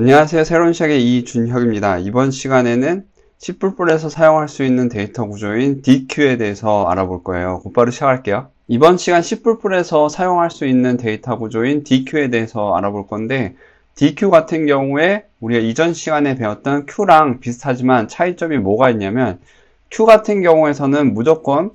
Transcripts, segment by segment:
안녕하세요. 새로운 시작의 이준혁입니다. 이번 시간에는 C++에서 사용할 수 있는 데이터 구조인 DQ에 대해서 알아볼 거예요. 곧바로 시작할게요. 이번 시간 C++에서 사용할 수 있는 데이터 구조인 DQ에 대해서 알아볼 건데 DQ 같은 경우에 우리가 이전 시간에 배웠던 Q랑 비슷하지만 차이점이 뭐가 있냐면 Q 같은 경우에서는 무조건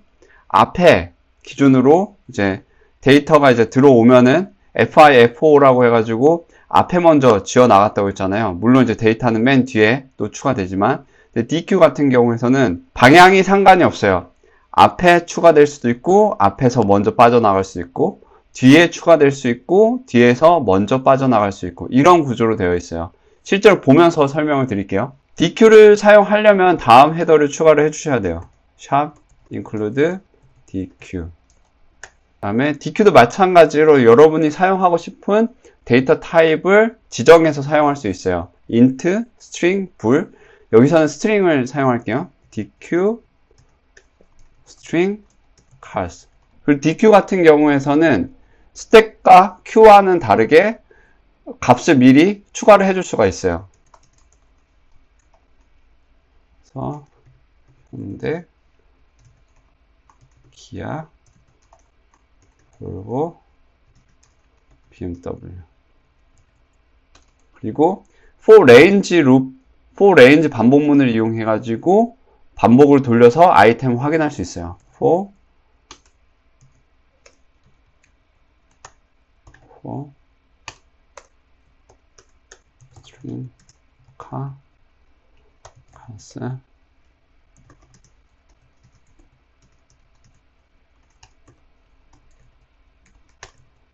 앞에 기준으로 이제 데이터가 이제 들어오면은 FI, FO라고 해가지고 앞에 먼저 지어 나갔다고 했잖아요. 물론 이제 데이터는 맨 뒤에 또 추가되지만 DQ 같은 경우에서는 방향이 상관이 없어요. 앞에 추가될 수도 있고 앞에서 먼저 빠져나갈 수 있고 뒤에 추가될 수 있고 뒤에서 먼저 빠져나갈 수 있고 이런 구조로 되어 있어요. 실제로 보면서 설명을 드릴게요. DQ를 사용하려면 다음 헤더를 추가를 해주셔야 돼요. 샵 include DQ 다음에 DQ도 마찬가지로 여러분이 사용하고 싶은 데이터 타입을 지정해서 사용할 수 있어요. int, string, bool. 여기서는 string을 사용할게요. dq, string, cars. 그리고 dq 같은 경우에서는 스택과 q와는 다르게 값을 미리 추가를 해줄 수가 있어요. 그래서 근데 기아 볼보 BMW 그리고 for range loop, for range 반복문을 이용해 가지고 반복을 돌려서 아이템을 확인할 수 있어요. for for string car cars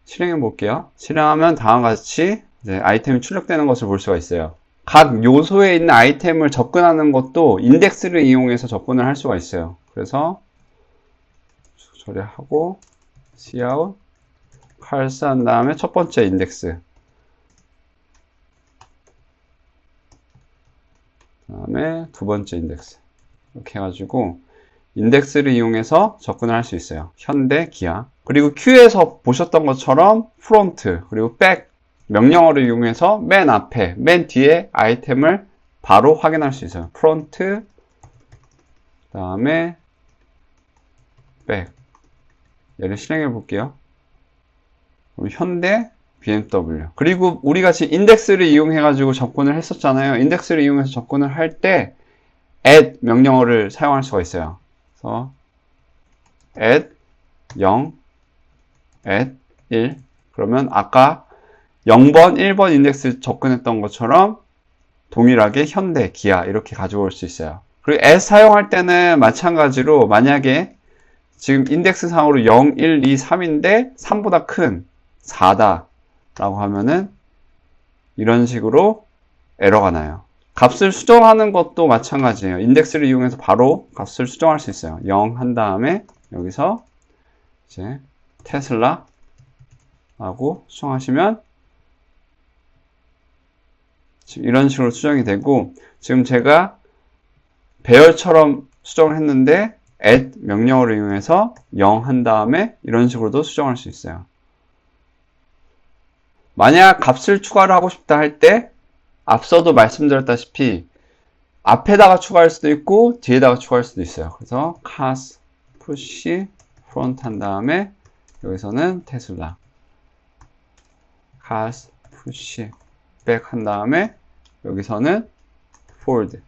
실행해 볼게요. 실행하면 다음과 같이 아이템이 출력되는 것을 볼 수가 있어요. 각 요소에 있는 아이템을 접근하는 것도 인덱스를 이용해서 접근을 할 수가 있어요. 그래서 처리하고 cout 칼스 한 다음에 첫 번째 인덱스 다음에 두 번째 인덱스 이렇게 해가지고 인덱스를 이용해서 접근을 할 수 있어요. 현대, 기아. 그리고 Q에서 보셨던 것처럼 프론트, 그리고 백 명령어를 이용해서 맨 앞에, 맨 뒤에 아이템을 바로 확인할 수 있어요. 프론트, 그 다음에 백. 얘를 실행해 볼게요. 현대, BMW. 그리고 우리가 지금 인덱스를 이용해 가지고 접근을 했었잖아요. 인덱스를 이용해서 접근을 할 때 add 명령어를 사용할 수가 있어요. 그래서 add 0, add 1 그러면 아까 0번, 1번 인덱스 접근했던 것처럼 동일하게 현대, 기아 이렇게 가져올 수 있어요. 그리고 add 사용할 때는 마찬가지로 만약에 지금 인덱스 상으로 0, 1, 2, 3인데 3보다 큰 4다 라고 하면은 이런 식으로 에러가 나요. 값을 수정하는 것도 마찬가지예요. 인덱스를 이용해서 바로 값을 수정할 수 있어요. 0 한 다음에 여기서 이제 테슬라 라고 수정하시면 이런 식으로 수정이 되고 지금 제가 배열처럼 수정을 했는데 add 명령어를 이용해서 0 한 다음에 이런 식으로도 수정할 수 있어요. 만약 값을 추가를 하고 싶다 할 때 앞서도 말씀드렸다시피 앞에다가 추가할 수도 있고 뒤에다가 추가할 수도 있어요. 그래서 cars, push, front 한 다음에 여기서는 테슬라 cars, push, back 한 다음에 여기서는 ford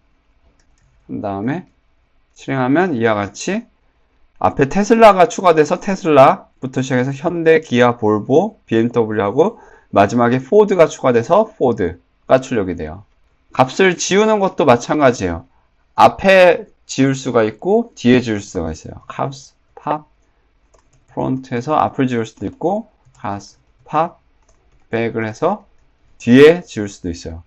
한 다음에 실행하면 이와 같이 앞에 테슬라가 추가돼서 테슬라부터 시작해서 현대, 기아, 볼보, BMW하고 마지막에 포드가 추가돼서 포드 가 출력이 돼요. 값을 지우는 것도 마찬가지예요. 앞에 지울 수가 있고 뒤에 지울 수가 있어요. 값, 팝, 프론트에서 앞을 지울 수도 있고 값, 팝, 백을 해서 뒤에 지울 수도 있어요.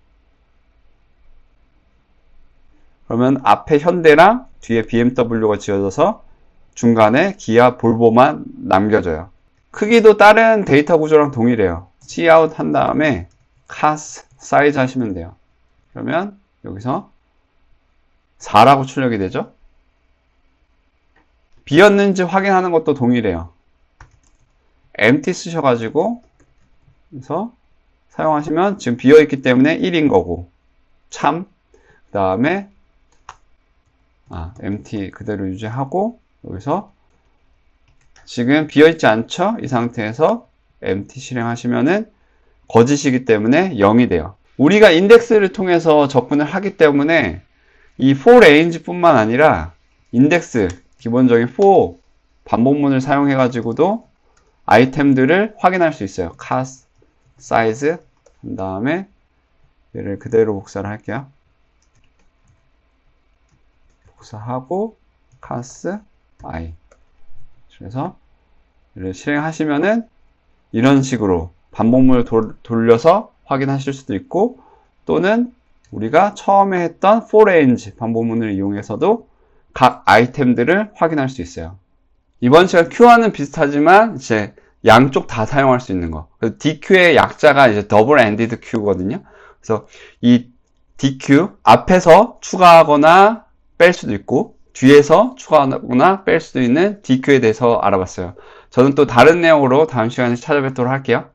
그러면 앞에 현대랑 뒤에 BMW가 지어져서 중간에 기아 볼보만 남겨져요. 크기도 다른 데이터 구조랑 동일해요. cout 한 다음에 카스 사이즈 하시면 돼요. 그러면 여기서 4라고 출력이 되죠. 비었는지 확인하는 것도 동일해요. empty 쓰셔가지고 그래서 사용하시면 지금 비어있기 때문에 1인 거고 참 그 다음에 아, empty 그대로 유지하고 여기서 지금 비어있지 않죠? 이 상태에서 empty 실행하시면은 거짓이기 때문에 0이 돼요. 우리가 인덱스를 통해서 접근을 하기 때문에 이 for range 뿐만 아니라 인덱스 기본적인 for 반복문을 사용해 가지고도 아이템들을 확인할 수 있어요. cost, size 그 다음에 얘를 그대로 복사를 할게요. 복사하고 cost, i 그래서 얘를 실행하시면은 이런 식으로 반복문을 돌, 돌려서 확인하실 수도 있고 또는 우리가 처음에 했던 for range 반복문을 이용해서도 각 아이템들을 확인할 수 있어요. 이번 시간 Q와는 비슷하지만 이제 양쪽 다 사용할 수 있는 거. 그래서 DQ의 약자가 이제 더블 엔디드 Q거든요. 그래서 이 DQ 앞에서 추가하거나 뺄 수도 있고 뒤에서 추가하거나 뺄 수도 있는 DQ에 대해서 알아봤어요. 저는 또 다른 내용으로 다음 시간에 찾아뵙도록 할게요.